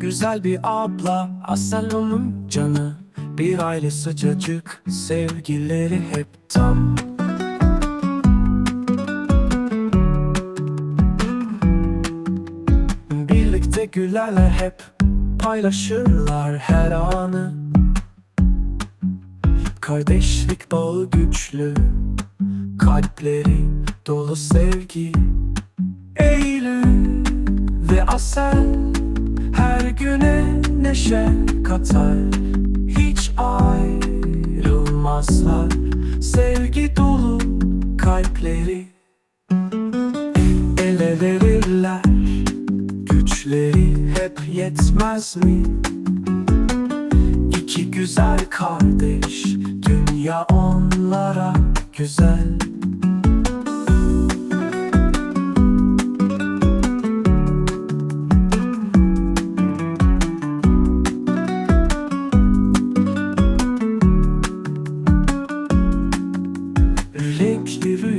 güzel bir abla Asel onun canı. Bir aile sıcacık Sevgileri hep tam. Birlikte gülerler hep Paylaşırlar her anı. Kardeşlik bağı güçlü Kalpleri dolu sevgi. Eylül ve Asel güne neşe katar. Hiç ayrılmazlar. Sevgi dolu kalpleri. Ele verirler Güçleri. Hep yetmez mi? İki güzel kardeş. Dünya onlara güzel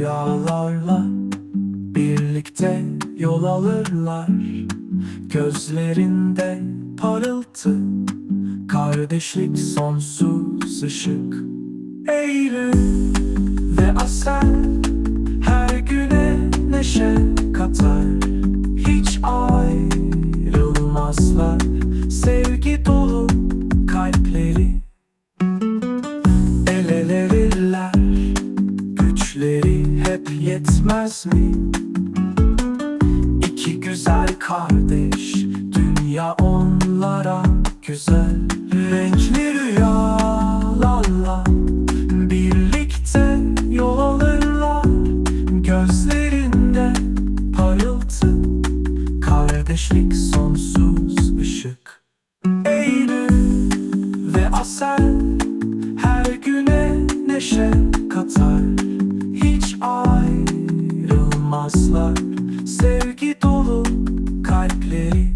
rüyalarla Birlikte yol alırlar. Gözlerinde parıltı Kardeşlik sonsuz ışık. Eylül ve Asel Düşleri hep yetmez mi? İki güzel kardeş Dünya onlara güzel Renkli rüyalarla Birlikte yol Gözlerinde parıltı Kardeşlik sonsuz ışık. Eylül ve Asel Her güne neşe. You.